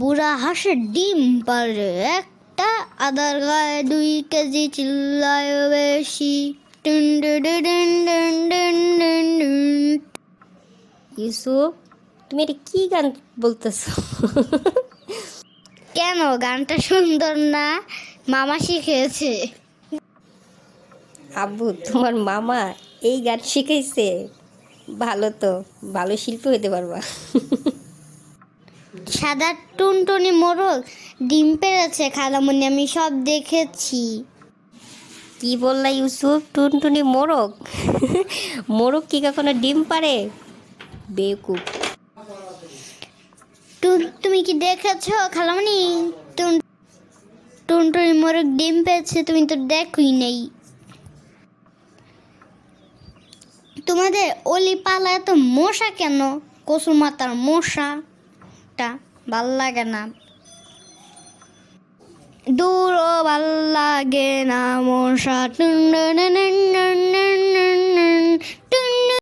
বুড়া হাঁসের ডিম পারে। একটা আদার গায়ে দুই কেজি চিল্লায় বেশি। ইউসুফ, তুমি এটা কি গান বলতেছো? কেন? গানটা সুন্দর না? মামা শিখেছে আব্বু, তোমার মামা এই গান শিখাইছে। ভালো তো, ভালো শিল্পী হইতে পারবা। সাদা টুনটুনি মোরগ ডিম পেড়েছে খালামণি আমি সব দেখেছি। কি বললা ইউসুফ? টুনটুনি মোরগ? মোরগ কি কখনো ডিম পারে বেকুব। তুমি কি দেখেছ খালামণি টুন টুনটুনি মোরগ ডিম পেয়েছে তুমি তো দেখই নেই। তোমাদের অলি পালা এত মশা কেন? কসুর মাতার একটা ভালো লাগে না। দূর ভালো লাগে না মশা সাথে